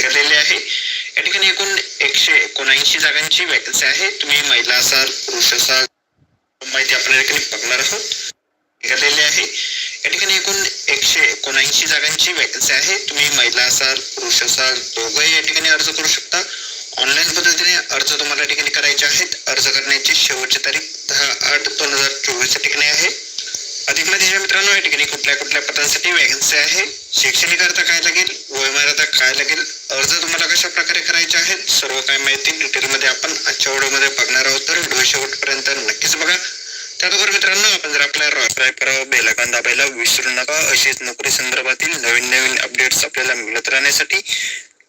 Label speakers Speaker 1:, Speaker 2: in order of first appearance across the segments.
Speaker 1: निघालेले आहे. या ठिकाणी एकूण एकशे एकोणऐंशी जागांची वॅकन्सी आहे. तुम्ही महिला असाल पुरुष असाल माहिती आपण या ठिकाणी बघणार आहोत. निघालेले आहे. या ठिकाणी एकूण एकशे एकोणऐंशी जागांची वॅकन्सी आहे. तुम्ही महिला असाल पुरुष असाल दोघंही या ठिकाणी अर्ज करू शकता. ऑनलाईन पद्धतीने अर्ज तुम्हाला या ठिकाणी करायचे आहेत. अर्ज करण्याची शेवटची तारीख दहा आठ दोन हजार चोवीस या ठिकाणी आहे. अधिक माहिती मित्रांनो या ठिकाणी कुठल्या कुठल्या पदांसाठी वॅकन्सी आहे? शैक्षणिक अर्थ काय लागेल? वयमर्यादा काय लागेल? अर्ज तुम्हाला कशा प्रकारे करायचे आहेत? सर्व काही माहिती डिटेलमध्ये आपण आजच्या व्हिडिओमध्ये बघणार आहोत. तर व्हिडिओ शेवटपर्यंत नक्कीच बघा. त्याबरोबर मित्रांनो आपण जर आपल्या सबस्क्राईब करावं बेल आयकॉन दाबायला विसरू नका. अशीच नोकरी संदर्भातील नवीन नवीन अपडेट्स आपल्याला मिळत राहण्यासाठी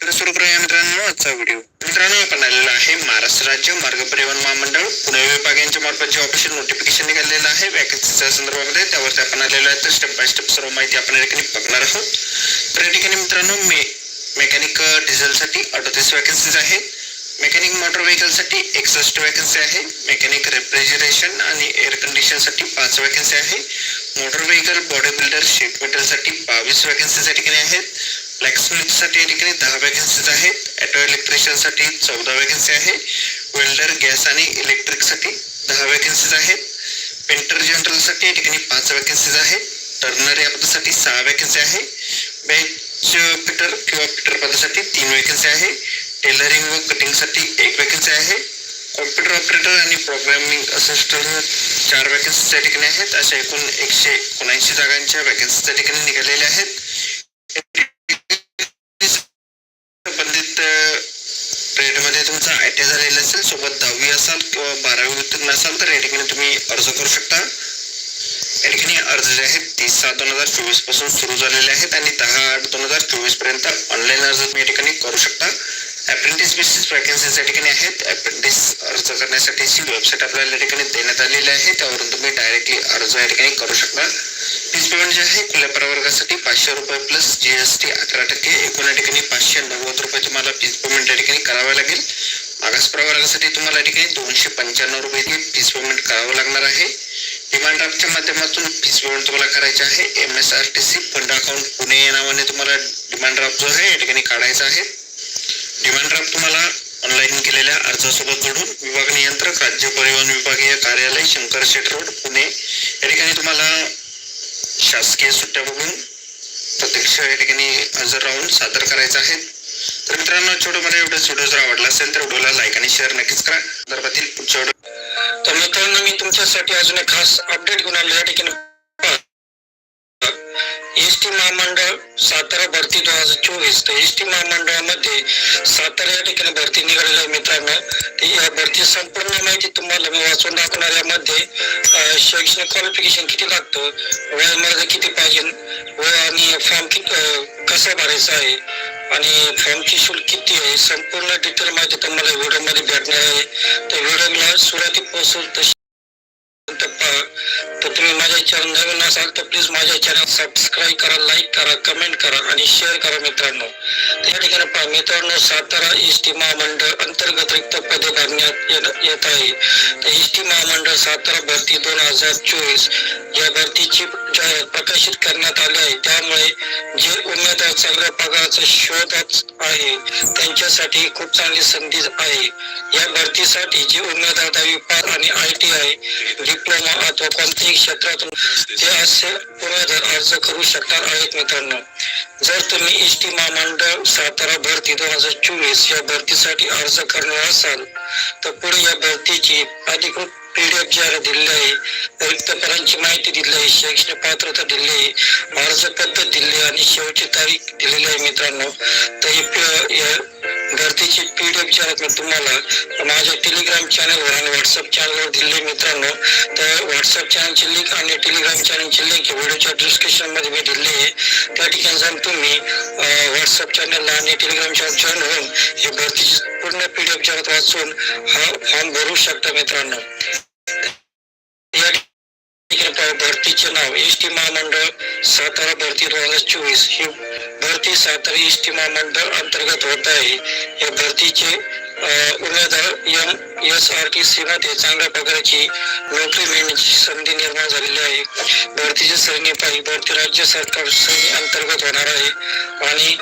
Speaker 1: तर सुरू करूया मित्रांनो आजचा व्हिडिओ मित्रांनो आपण आलेलो आहे महाराष्ट्र राज्य मार्ग परिवहन महामंडळ. पुणे विभाग यांच्या मार्फत जे ऑफिशियल नोटिफिकेशन निघालेलं आहे. वॅकन्सीच्या संदर्भामध्ये त्यावरती आपण आलेलो आहे. तर स्टेप बाय स्टेप सर्व माहिती आपण या ठिकाणी बघणार आहोत. तर या ठिकाणी मित्रांनो मे मेकॅनिक डिझेलसाठी अडतीस वॅकन्सीज आहेत. मेकॅनिक मोटर व्हेकलसाठी एकसष्ट वॅकन्सी आहे. मेकॅनिक रेफ्रिजरेशन आणि एअर कंडिशनसाठी पाच वॅकन्सी आहे. Motor vehicle body builder sheet मेटलसाठी बावीस वॅकन्सीज या ठिकाणी आहेत. ब्लॅकस्मिथसाठी या ठिकाणी दहा वॅकन्सीज आहेत. ॲटो इलेक्ट्रिशियनसाठी चौदा वॅकन्सी आहे वेल्डर गॅस आणि इलेक्ट्रिकसाठी दहा वॅकन्सीज आहेत. पेंटर जनरलसाठी या ठिकाणी पाच वॅकन्सीज आहेत. टर्नर या पदासाठी सहा वॅकन्सी आहे बेंच फिटर किंवा फिटर पदासाठी तीन वॅकन्सी आहे टेलरिंग व कटिंगसाठी एक वॅकन्सी आहे. कॉम्प्युटर ऑपरेटर आणि प्रोग्रामिंग असिस्टंट चार वॅकन्सी त्या ठिकाणी आहेत. अशा एकूण एकशे एकोणऐंशी जागांच्या वॅकन्सी त्या ठिकाणी निघालेल्या आहेत संबंधित ट्रेडमध्ये तुमचा आय असेल सोबत दहावी असाल किंवा बारावी उत्तीर्ण असाल तर या ठिकाणी तुम्ही अर्ज करू शकता. या ठिकाणी अर्ज जे आहेत तीस सात दोन हजार चोवीसपासून सुरू झालेले आहेत आणि दहा आठ दोन हजार चोवीसपर्यंत ऑनलाईन अर्ज तुम्ही या ठिकाणी करू शकता. अप्रेंटिस बेसिस वॅकन्सीज या ठिकाणी आहेत. अप्रेंटिस अर्ज करण्यासाठीची वेबसाईट आपल्याला या ठिकाणी देण्यात आलेली आहे. त्यावरून तुम्ही डायरेक्टली अर्ज या ठिकाणी करू शकता. फीस पेमेंट जे आहे खुल्या प्रवर्गासाठी पाचशे रुपये प्लस जीएसटी अकरा टक्के. एकूण या ठिकाणी पाचशे नव्वद रुपये तुम्हाला फीस पेमेंट या ठिकाणी करावे लागेल. मागास प्रवर्गासाठी तुम्हाला या ठिकाणी दोनशे पंच्याण्णव रुपये फीस पेमेंट करावं लागणार आहे. डिमांड ड्राफ्टच्या माध्यमातून फीस पेमेंट तुम्हाला करायचे आहे. M S R T C fund account Pune या नावाने तुम्हाला डिमांड ड्राफ्ट जो आहे या ठिकाणी काढायचा आहे. डिमांड ड्राफ्ट तुम्हाला ऑनलाईन केलेल्या अर्जासोबत जोडून विभाग नियंत्रक राज्य परिवहन विभागीय कार्यालय शंकर शेट रोड पुणे या ठिकाणी तुम्हाला शासकीय सुट्ट्या बघून प्रत्यक्ष या ठिकाणी हजर राहून सादर करायचं आहे. तर मित्रांनो छोटो मला एवढंच व्हिडिओ जर आवडला असेल तर व्हिडिओला लाईक आणि शेअर नक्कीच करा. संदर्भातील पुढच्या व्हिडिओ
Speaker 2: तर मित्रांनो मी तुमच्यासाठी अजून एक खास अपडेट घेऊन आलो या ठिकाणी. एस टी महामंडळ सातारा भरती दोन हजार चोवीस. तर एस टी महामंडळामध्ये सातारा या ठिकाणी भरती निघालेली आहे मित्रांनो. या भरती संपूर्ण माहिती तुम्हाला मी वाचून दाखवणार. यामध्ये शैक्षणिक क्वालिफिकेशन किती लागतं वेळ मर्यादा किती पाहिजे वय आणि फॉर्म किती कसा भरायचा आहे आणि फॉर्मची शुल्क किती आहे संपूर्ण डिटेल माहिती तुम्हाला व्हिडिओमध्ये भेटणार आहे. तर व्हिडिओला सुरुवातीपासून तशी तुम्ही माझ्या चॅनल नवीन असाल तर प्लीज माझ्या चॅनल सबस्क्राईब करा लाईक करा कमेंट करा आणि शेअर करा मित्रांनो. त्या या ठिकाणी पहा मित्रांनो सातारा एस टी महामंडळ अंतर्गत रिक्त पदे भरण्यात येत- येत आहे. तर एस टी महामंडळ सातारा भरती दोन हजार चोवीस या भरतीची जाहिरात प्रकाशित करण्यात आली आहे. त्यामुळे जे उमेदवार चांगल्या पगाराचा शोधात आहे त्यांच्यासाठी खूप चांगली संधी आहे. या भरतीसाठी जे उमेदवार दहावी पास आणि आय टी आय डिप्लोमा अथवा कोणतेही क्षेत्रातून ते असे उमेदवार अर्ज करू शकणार आहेत मित्रांनो. जर तुम्ही एस टी महामंडळ सातारा भरती दोन हजार चोवीस या भरतीसाठी अर्ज करणार असाल तर पुढे या भरतीची अधिकृत पीडीएफ जाहीर दिलेली आहे रिक्तपदांची माहिती दिली आहे शैक्षणिक पात्रता दिली आहे अर्ज पद्धत दिली आहे आणि शेवटची तारीख दिलेली आहे मित्रांनो. तर गर्दीची पी डी पीडीएफ जी तुम्हाला माझ्या टेलिग्राम चॅनलवर आणि व्हॉट्सअप चॅनलवर दिली मित्रांनो तर व्हॉट्सअप चॅनलची लिंक आणि टेलिग्राम चॅनलची लिंक व्हिडिओच्या डिस्क्रिप्शनमध्ये मी दिली आहे. त्या ठिकाणी जाऊन तुम्ही व्हॉट्सअप चॅनलला आणि टेलिग्राम चॅनल जॉईन होऊन हे भरतीची पूर्ण पीडीएफ जगात वाचून हा फॉर्म भरू शकता मित्रांनो. भरतीचे नाव एस टी महामंडळ सातारा भरती दोन हजार चोवीस. ही भरती सातारी एस टी महामंडळ अंतर्गत होत आहे. या भरतीचे उमेदवार M S R T C मध्ये चांगल्या प्रकारची नोकरी मिळण्याची संधी निर्माण झालेली आहे. भरतीची सरणी पाहिजे भरती राज्य सरकार श्रेणी अंतर्गत होणार आहे आणि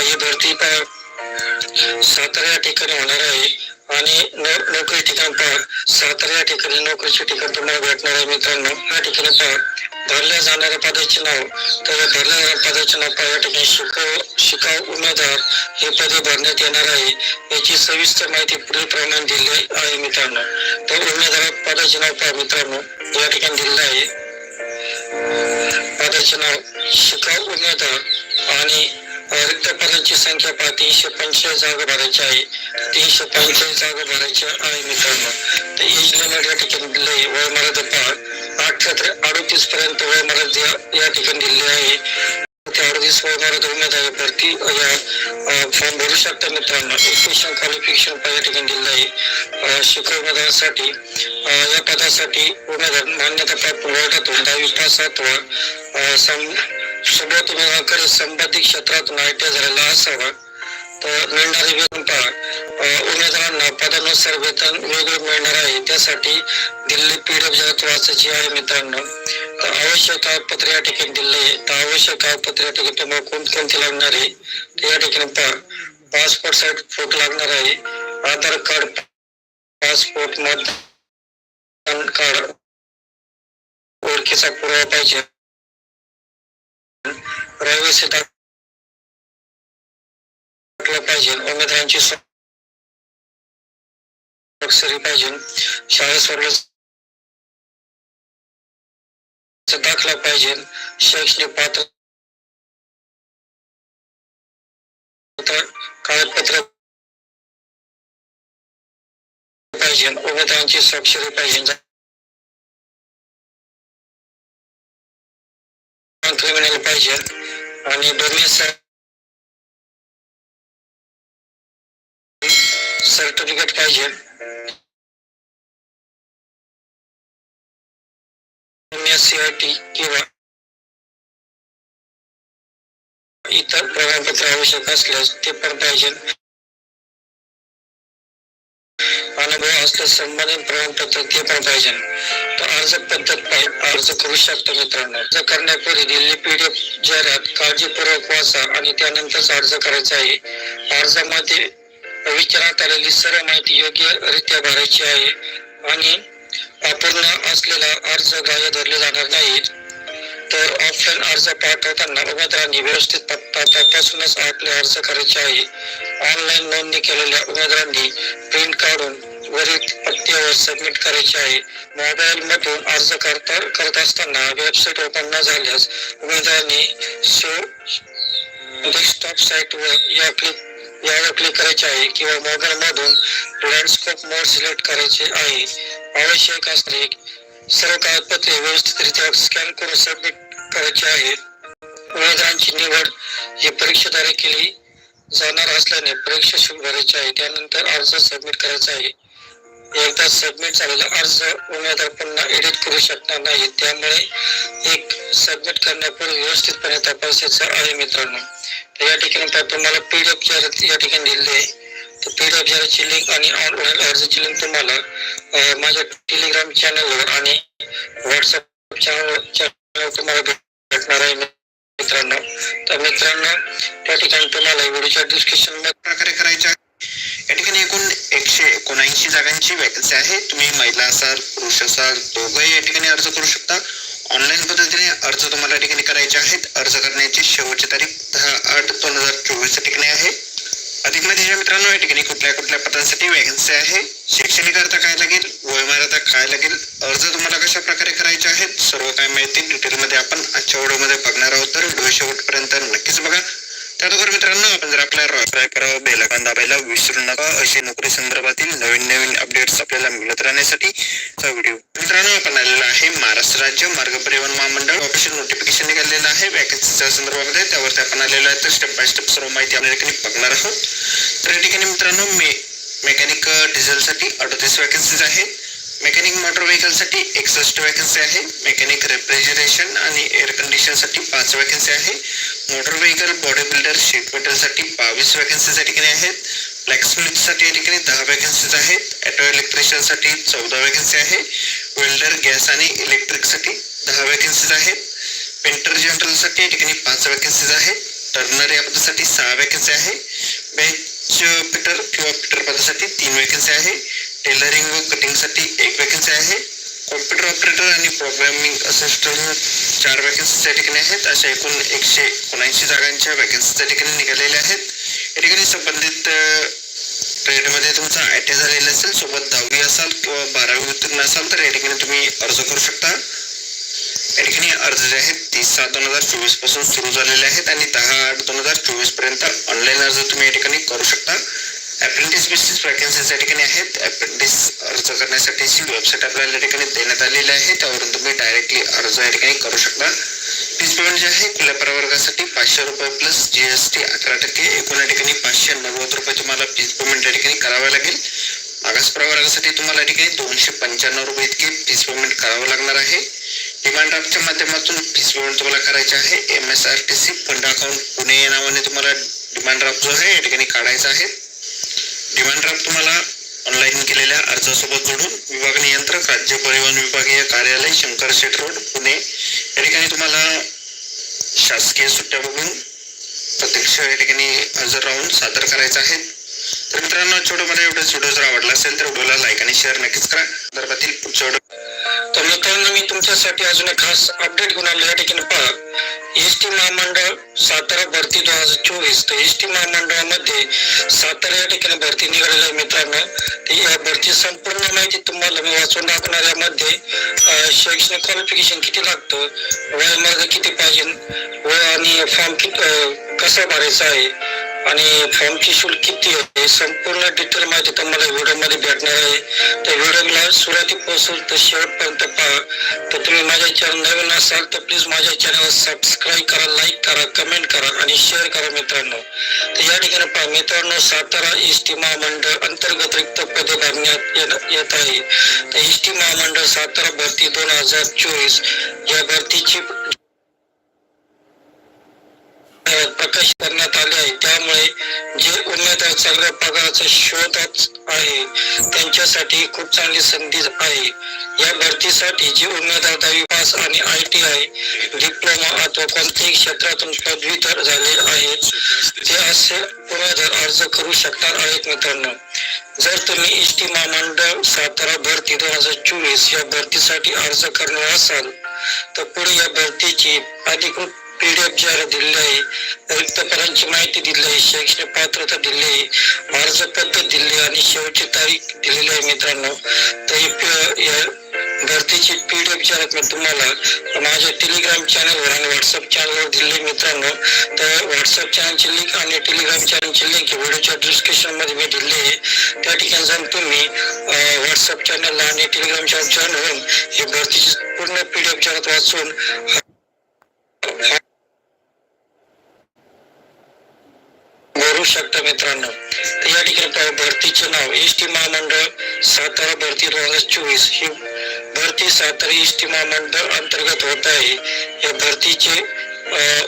Speaker 2: ही भरती पा सातारा या ठिकाणी होणार आहे. आणि नो- नोकरी ठिकाण पहा. सातारा या ठिकाणी नोकरीचे ठिकाण तुम्हाला भेटणार आहे मित्रांनो. या ठिकाणी पहा. भरल्या जाणाऱ्या पदाचे नाव. तर या भरल्या जाणाऱ्या पदाचे नाव पहा. या ठिकाणी शिकाऊ शिकाऊ उमेदवार हे पदे भरण्यात येणार आहे. याची सविस्तर माहिती पुढील प्रमाणे दिली आहे मित्रांनो. तर उमेदवार पदाचे नाव पहा मित्रांनो. या ठिकाणी दिलेलं आहे. पदाचे नाव शिकाऊ उमेदवार आणि अ, रिक्त पदांची संख्या पहा तीनशे पंचेचाळीस जागा भरायची आहे. तीनशे पंचेचाळीस जागा भरायच्या आहे मित्रांनो. तर एज लिमिट या ठिकाणी दिले आहे वय मर्यादा पहा अठरा ते अडतीस पर्यंत वय मर्यादा या ठिकाणी दिलेली आहे. ते अडतीस वय मर्यादा उमेदवार भरती या फॉर्म भरू शकता मित्रांनो. एज्युकेशन क्वालिफिकेशन पहा या ठिकाणी दिलेलं आहे. शिक्षक उमेदवारांसाठी या पदासाठी उमेदवार मान्यता प्राप्त बोर्डातून दहावी पास अथवा अ, सं- सोबत उमेदवाराकडे संबंधित क्षेत्रातून झालेला असावा. तर मिळणारे वेतन पहा उमेदवारांना पदानुसार वेतन वेगळं मिळणार आहे. त्यासाठी दिल्ली पीडब्ल्यू जात वाचायची आहे मित्रांनो. तर आवश्यक कागदपत्र या ठिकाणी दिले. आहे तर आवश्यक कागदपत्र या ठिकाणी तुम्हाला कोणकोणते लागणार आहे? तर या ठिकाणी पहा. पासपोर्ट साईज फोटो लागणार आहे. आधार कार्ड पासपोर्ट मतदान कार्ड ओळखीचा पुरावा पाहिजे. रहिवासी दाखला पाहिजे. उमेदवारांची स्वाक्षरी पाहिजे. शाळा सोडल्या दाखला पाहिजे. शैक्षणिक पात्र कागदपत्र पाहिजे. उमेदवारांची स्वाक्षरी पाहिजे. क्रिमिनल पाहिजे. आणि सर्टिफिकेट पाहिजे टी किंवा इतर प्रमाणपत्र आवश्यक असल्यास ते पण पाहिजे. अनुभव असल्यास संबंधित प्रमाणपत्र ते पण पाहिजे. तर अर्ज पद्धत अर्ज करू शकतो मित्रांनो. अर्ज करण्यापूर्वी दिल्ली पीडीएफ जाहिरात काळजीपूर्वक वाचा आणि त्यानंतरच अर्ज करायचा आहे. अर्जामध्ये विचारात आलेली सर्व माहिती योग्यरित्या भरायची आहे आणि अपूर्ण असलेला अर्ज ग्राह्य धरले जाणार नाहीत. तर ऑफलाईन अर्ज पाठवताना उमेदवारांनी व्यवस्थित पत्ता तपासूनच आपले अर्ज करायचे आहे. ऑनलाईन नोंदणी केलेल्या उमेदवारांनी प्रिंट काढून वरील पत्त्यावर सबमिट करायचे आहे. मोबाईल मधून अर्ज करता करत असताना वेबसाईट ओपन न झाल्यास उमेदवारांनी शो डेस्कटॉप साईट वर या क्लिक यावर क्लिक करायचे आहे किंवा मोबाईल मधून लँडस्कोप मोड सिलेक्ट करायचे आहे. आवश्यक असणे सर्व कागदपत्रे व्यवस्थितरित्या स्कॅन करून सबमिट करायचे आहे. उमेदवारांची निवड ही परीक्षेद्वारे केली जाणार असल्याने परीक्षा शुल्क भरायची आहे. त्यानंतर अर्ज सबमिट करायचा आहे. एकदा सबमिट झालेला अर्ज उमेदवार पुन्हा एडिट करू शकणार नाही. त्यामुळे एक सबमिट करण्यापूर्वी व्यवस्थितपणे तपासायचं आहे मित्रांनो. तर या ठिकाणी पहा तुम्हाला पीडीएफ जाहिरात या ठिकाणी दिलेली आहे. तर पीडीएफ जाहिरातची लिंक आणि ऑनलाईन अर्जाची लिंक तुम्हाला माझ्या टेलिग्राम चॅनलवर आणि व्हॉट्सअप चॅनल चॅनल तुम्हाला भेटणार आहे मित्रांनो. तर मित्रांनो त्या ठिकाणी तुम्हाला व्हिडिओच्या डिस्क्रिप्शनमध्ये
Speaker 1: प्रकारे करायच्या आहे. या ठिकाणी एकूण एकशे एकोणऐंशी जागांची वॅकन्सी आहे. तुम्ही महिला असाल पुरुष असाल दोघंही या ठिकाणी अर्ज करू शकता. ऑनलाईन पद्धतीने अर्ज तुम्हाला या ठिकाणी करायचे आहेत. अर्ज करण्याची शेवटची तारीख दहा आठ दोन हजार चोवीस या ठिकाणी आहे. अधिक माहितीच्या मित्रांनो या ठिकाणी कुठल्या कुठल्या पदांसाठी वॅकन्सी आहे. शैक्षणिक अर्थ काय लागेल? वयमर्यादा काय लागेल? अर्ज तुम्हाला कशा प्रकारे करायचे आहेत? सर्व काय माहिती डिटेलमध्ये आपण आजच्या व्हिडिओमध्ये बघणार आहोत. तर व्हिडिओ शेवटपर्यंत नक्कीच बघा. त्याबरोबर मित्रांनो आपण जर आपल्या सबस्क्राईब करावं बेल आयकॉन दाबायला विसरू नका. अशी नोकरी संदर्भातील नवीन नवीन अपडेट्स आपल्याला मिळत राहण्यासाठी व्हिडिओ मित्रांनो आपण आलेला आहे महाराष्ट्र राज्य मार्ग परिवहन महामंडळ. ऑफिशियल नोटिफिकेशन निघालेलं आहे. वॅकन्सीच्या संदर्भामध्ये त्यावरती आपण आलेलो आहे. तर स्टेप बाय स्टेप सर्व माहिती आपण या ठिकाणी बघणार आहोत. तर या ठिकाणी मित्रांनो मे मेकॅनिक डिझेलसाठी अडतीस वॅकन्सीज आहेत. मेकॅनिक मोटर व्हेकलसाठी एकसष्ट वॅकन्सी आहे. मेकॅनिक रेफ्रिजरेशन आणि एअर कंडिशनसाठी पाच वॅकन्सी आहे. Motor vehicle body builder sheet मेटलसाठी बावीस वॅकन्सीज या ठिकाणी आहेत. ब्लॅकस्मिथसाठी या ठिकाणी दहा वॅकन्सीज आहेत. ॲटो इलेक्ट्रिशियनसाठी चौदा वॅकन्सी आहे. वेल्डर गॅस आणि इलेक्ट्रिकसाठी दहा वॅकन्सीज आहेत. पेंटर जनरलसाठी या ठिकाणी पाच वॅकन्सीज आहेत. टर्नर या पदासाठी सहा वॅकन्सी आहे. बेंच पिटर किंवा पिटर पदासाठी तीन वॅकन्सी आहे. टेलरिंग व कटिंगसाठी एक वॅकन्सी आहे. कॉम्प्युटर ऑपरेटर आणि प्रोग्रामिंग असिस्टंट चार वॅकन्सी त्या ठिकाणी आहेत. अशा एकूण एकशे एकोणऐंशी जागांच्या वॅकन्सी त्या ठिकाणी निघालेल्या आहेत. या ठिकाणी संबंधित ट्रेडमध्ये तुमचा आय टी झालेला असेल सोबत दहावी असाल किंवा बारावी उत्तीर्ण असाल तर या ठिकाणी तुम्ही अर्ज करू शकता. या ठिकाणी अर्ज जे आहेत तीस सात दोन हजार चोवीसपासून सुरू झालेले आहेत आणि दहा आठ दोन हजार चोवीसपर्यंत ऑनलाईन अर्ज तुम्ही या ठिकाणी करू शकता. अप्रेंटिस बेसिस वॅकन्सीज या ठिकाणी आहेत. अप्रेंटिस अर्ज करण्यासाठीची वेबसाईट आपल्याला या ठिकाणी देण्यात आलेली आहे त्यावरून तुम्ही डायरेक्टली अर्ज या ठिकाणी करू शकता. फीस पेमेंट जे आहे खुल्या प्रवर्गासाठी पाचशे रुपये प्लस जी एस टी अकरा टक्के एकूण या ठिकाणी पाचशे नव्वद रुपये तुम्हाला फीस पेमेंट या ठिकाणी करावे लागेल. मागास प्रवर्गासाठी तुम्हाला या ठिकाणी दोनशे पंच्याण्णव रुपये इतके फीस पेमेंट करावं लागणार आहे. डिमांड ड्राफ्टच्या माध्यमातून फीस पेमेंट तुम्हाला करायचे आहे. M S R T C fund account Pune या नावाने तुम्हाला डिमांड ड्राफ्ट जो आहे या ठिकाणी काढायचा आहे. डिमांड ड्राफ्ट तुम्हाला ऑनलाईन केलेल्या अर्जासोबत जोडून विभाग नियंत्रक राज्य परिवहन विभागीय कार्यालय शंकर शेट रोड पुणे या ठिकाणी तुम्हाला शासकीय सुट्ट्या बघून प्रत्यक्ष या ठिकाणी हजर राहून सादर करायचं आहे. तर मित्रांनो छोटं मला एवढंच व्हिडिओ जर आवडला असेल तर व्हिडिओला लाईक आणि शेअर नक्कीच करा. संदर्भातील पुढच्या
Speaker 2: तर मित्रांनो मी तुमच्यासाठी अजून एक खास अपडेट घेऊन आलो या ठिकाणी पहा. एस टी महामंडळ सातारा भरती दोन हजार चोवीस. तर एस टी महामंडळामध्ये सातारा या ठिकाणी भरती निघालेली आहे मित्रांनो. तर या भरती संपूर्ण माहिती तुम्हाला मी वाचून दाखवणार यामध्ये शैक्षणिक क्वालिफिकेशन किती लागतं वयमार्ग किती पाहिजे व आणि फॉर्म किती कसा भरायचा आहे आणि फॉर्मची शुल्क किती आहे संपूर्ण डिटेल माहिती तुम्हाला व्हिडिओमध्ये भेटणार आहे. तर व्हिडिओला सुरुवातीपासून तर शेवटपर्यंत पहा. तर तुम्ही माझ्या चॅनल नवीन असाल तर प्लीज माझ्या चॅनल सबस्क्राईब करा लाईक करा कमेंट करा आणि शेअर करा मित्रांनो. तर या ठिकाणी पहा मित्रांनो सातारा एस टी महामंडळ अंतर्गत रिक्त पदे भरण्यात येत आहे. तर एस टी महामंडळ सातारा भरती दोन हजार चोवीस. या भरतीची प्रकाश करण्यात आले आहे. त्यामुळे जे उमेदवार चांगल्या पगाराचा शोधात आहे त्यांच्यासाठी खूप चांगली संधी आहे. या भरतीसाठी जे उमेदवार दहावी पास आणि आय टी आय डिप्लोमा अथवा कोणत्याही क्षेत्रातून पदवीधर झाले आहेत ते असे उमेदवार अर्ज करू शकणार आहेत मित्रांनो. जर तुम्ही एस टी महामंडळ सातारा भरती दोन हजार चोवीस या भरतीसाठी अर्ज करणार असाल तर पुढे या भरतीची अधिकृत पीडीएफ जाहीर दिलेलं आहे. रिक्त पदांची माहिती दिली आहे शैक्षणिक पात्रता दिली आहे अर्ज पद्धत दिली आहे आणि शेवटची तारीख दिलेली आहे मित्रांनो. तर ही या भरतीची पीडीएफ जाहिरात मी तुम्हाला माझ्या टेलिग्राम चॅनलवर आणि व्हॉट्सअप चॅनलवर दिली आहे मित्रांनो. तर व्हॉट्सअप चॅनलची लिंक आणि टेलिग्राम चॅनलची लिंक व्हिडिओच्या डिस्क्रिप्शनमध्ये मी दिली आहे. त्या ठिकाणी जाऊन तुम्ही व्हॉट्सअप चॅनलला आणि टेलिग्राम चॅनल जॉईन होऊन ही भरतीची पूर्ण पीडीएफ जाहिरात वाचून भरू शकता मित्रांनो या ठिकाणी पहा भरतीचे नाव एस टी महामंडळ सातारा भरती दोन हजार चोवीस ही भरती सातारा एस टी महामंडळ अंतर्गत होत आहे. या भरतीचे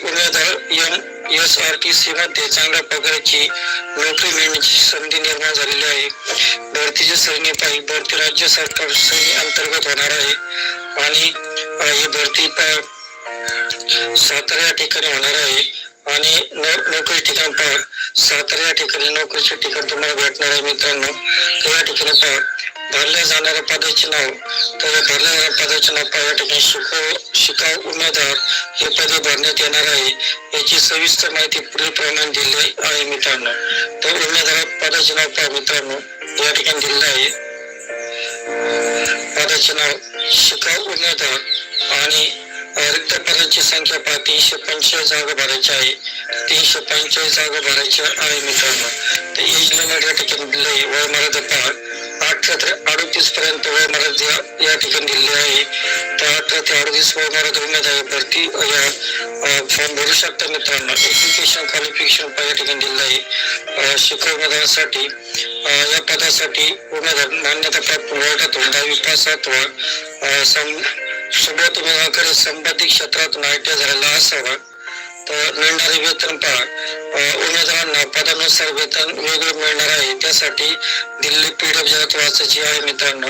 Speaker 2: उमेदवार M S R T C मध्ये चांगल्या प्रकारची नोकरी मिळण्याची संधी निर्माण झालेली आहे. भरतीचे श्रेणी पाहिजे भरती राज्य सरकार श्रेणी अंतर्गत होणार आहे. आणि ही भरती सातारा या ठिकाणी होणार आहे. आणि नो- नोकरी ठिकाण पहा. सातारा या ठिकाणी नोकरीचे ठिकाण तुम्हाला भेटणार आहे मित्रांनो. तर या ठिकाणी पहा. भरल्या जाणाऱ्या पदाचे नाव तर भरल्या जाणाऱ्या पदाचे नाव पहा. या ठिकाणी शिकाऊ शिकाऊ उमेदवार हे पदे भरण्यात येणार आहे. याची सविस्तर माहिती पुढील प्रमाणे दिली आहे मित्रांनो. तर उमेदवार पदाचे नाव पहा मित्रांनो. या ठिकाणी दिलेलं आहे. पदाचे नाव शिकाऊ उमेदवार आणि रिक्त पदांची संख्या पहा तीनशे पंचेचाळीस जागा भरायची आहे. तीनशे पंचेचाळीस जागा भरायची आहे मित्रांनो. तर एज लिमिट या ठिकाणी दिलं आहे वय मर्यादा पहा. अठरा ते अडतीस पर्यंत वयमर्यादा या- ठिकाणी दिलेली आहे. तर अठरा ते अडतीस वय मर्यादा उमेदवार भरती या फॉर्म भरू शकता मित्रांनो. एज्युकेशन क्वालिफिकेशन पहा या ठिकाणी दिलेलं आहे. शिक्षक शिकाऊ उमेदवारासाठी या पदासाठी उमेदवार मान्यता प्राप्त वर्गातून दहावी पास अथवा अ, सं- सोबत क्षेत्रात संबंधित क्षेत्रातून आय टी झालेला असावा तर मिळणारे वेतन पहा. उमेदवारांना पदानुसार वेतन वेगळं मिळणार आहे. त्यासाठी दिल्ली पीडब्ल्यू जाहिरात वाचायची आहे मित्रांनो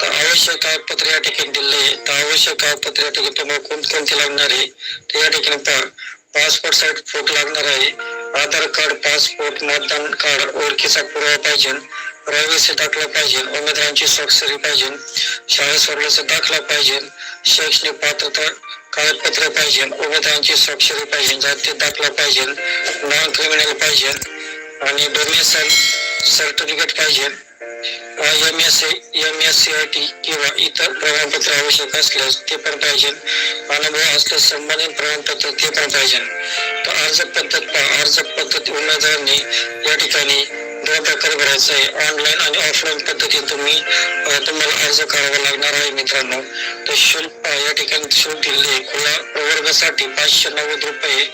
Speaker 2: तर आवश्यक कागदपत्र या ठिकाणी दिले तर आवश्यक कागदपत्र या ठिकाणी तुम्हाला कोणकोणते लागणार आहे तर या ठिकाणी पहा पासपोर्ट साईज फोटो लागणार आहे आधार कार्ड पासपोर्ट मतदान कार्ड ओळखीचा पुरावा पाहिजे रहिवासी दाखला पाहिजे उमेदवारांची स्वाक्षरी पाहिजे शाळा सोडल्याचा दाखला पाहिजे शैक्षणिक पात्रता कागदपत्र पाहिजे उमेदवारांची स्वाक्षरी पाहिजे जाती दाखला पाहिजे नॉन क्रिमिनल पाहिजे आणि डोमेसल सर्टिफिकेट पाहिजे. M S M S C I T किंवा इतर प्रमाणपत्र आवश्यक असल्यास ते पण पाहिजे. अनुभव असल्यास संबंधित प्रमाणपत्र ते पण पाहिजे. तर अर्ज पद्धत पहा. अर्ज पद्धत उमेदवारांनी या ठिकाणी दोन प्रकारे भरायचं आहे ऑनलाईन आणि ऑफलाईन पद्धतीने तुम्ही तुम्हाला अर्ज करावा लागणार आहे मित्रांनो. तर शुल्क या ठिकाणी शुल्क दिले खुला प्रवर्गासाठी पाचशे नव्वद रुपये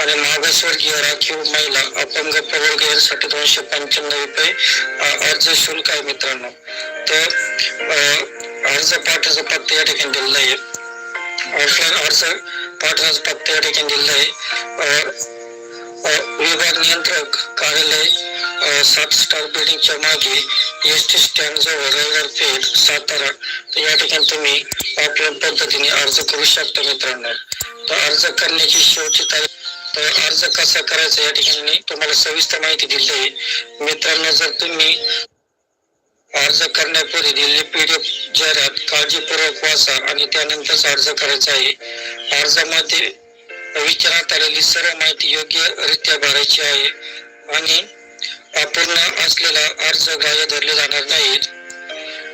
Speaker 2: आणि मागासवर्गीय राखीव महिला अपंग प्रवर्ग यासाठी दोनशे पंच्याण्णव रुपये अर्ज शुल्क आहे मित्रांनो. तर अर्ज पाठवायचा पत्ता या ठिकाणी दिलेला आहे. ऑफलाईन अर्ज पाठवण्याचा पत्ता या ठिकाणी दिलेला आहे. विभाग नियंत्रक कार्यालय सात स्टार बिल्डिंगच्या मागे एस टी स्टँड जवळ रविवार पेठ सातारा. तर या ठिकाणी तुम्ही ऑफलाईन पद्धतीने अर्ज करू शकता मित्रांनो. तर अर्ज करण्याची शेवटची तारीख तर अर्ज कसा करायचा या ठिकाणी तुम्हाला सविस्तर माहिती दिली आहे. मित्रांनो जर तुम्ही अर्ज करण्यापूर्वी दिलेली पीडीएफ जाहिरात काळजीपूर्वक वाचा आणि त्यानंतरच अर्ज करायचा आहे. अर्जामध्ये विचारात आलेली सर्व माहिती योग्यरित्या भरायची आहे आणि अपूर्ण असलेला अर्ज ग्राह्य धरले जाणार नाहीत.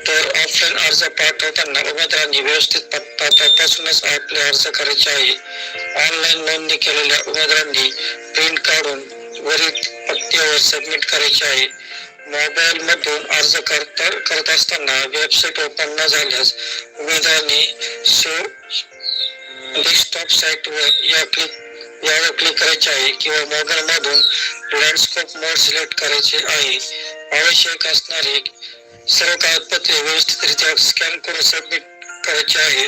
Speaker 2: तर ऑफलाईन अर्ज पाठवताना उमेदवारांनी व्यवस्थित पत्ता तपासूनच आपले अर्ज करायचे आहे. ऑनलाईन नोंदणी केलेल्या उमेदवारांनी प्रिंट काढून वरील पत्त्यावर सबमिट करायचे आहे. मोबाईल मधून अर्ज करता करत असताना वेबसाईट ओपन न झाल्यास उमेदवारांनी सो डेस्कटॉप साईटवर या क्लिक यावर क्लिक करायचे आहे किंवा मोबाईल मधून लँडस्कोप मोड सिलेक्ट करायचे आहे. आवश्यक असणारे सर्व कागदपत्रे व्यवस्थितरित्या स्कॅन करून सबमिट करायचे आहे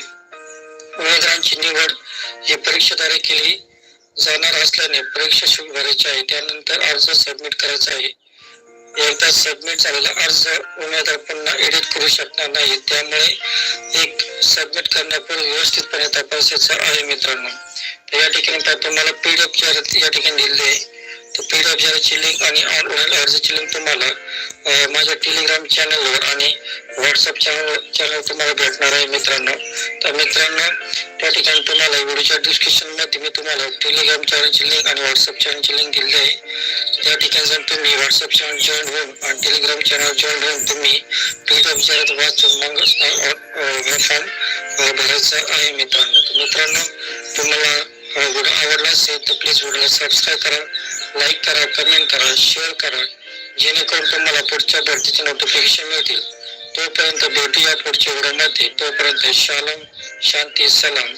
Speaker 2: उमेदवारांची निवड ही परीक्षेद्वारे केली जाणार असल्याने परीक्षा शुल्क भरायचे आहे. त्यानंतर अर्ज सबमिट करायचा आहे. एकदा सबमिट झालेला अर्ज उमेदवार पुन्हा एडिट करू शकणार नाही. त्यामुळे एक सबमिट करण्यापूर्वी व्यवस्थितपणे तपासायचं आहे मित्रांनो. तर या ठिकाणी पहा तुम्हाला पीडीएफ जाहिरात या ठिकाणी दिलेली आहे. तर पीडीएफ जाहिरातची लिंक आणि ऑनलाईन अर्जाची लिंक तुम्हाला माझ्या टेलिग्राम चॅनलवर आणि व्हॉट्सअप चॅनल चॅनल तुम्हाला भेटणार आहे मित्रांनो. तर मित्रांनो त्या ठिकाणी तुम्हाला व्हिडिओच्या डिस्क्रिप्शनमध्ये मी तुम्हाला टेलिग्राम चॅनलची लिंक आणि व्हॉट्सअप चॅनलची लिंक दिली आहे. त्या ठिकाणी जाऊन तुम्ही व्हॉट्सअप चॅनल जॉईन होऊन आणि टेलिग्राम चॅनल जॉईन होऊन तुम्ही तुमच्या विचारात वाचून मग फॉर्म भरायचा आहे मित्रांनो. तर मित्रांनो तुम्हाला व्हिडिओ आवडला असेल तर प्लीज व्हिडिओला सबस्क्राईब करा लाईक करा कमेंट करा शेअर करा. जेणेकरून तुम्हाला पुढच्या भरतीचे नोटिफिकेशन मिळतील. तोपर्यंत भेटूया पुढच्या व्हिडिओमध्ये. तोपर्यंत शालम शांती सलाम.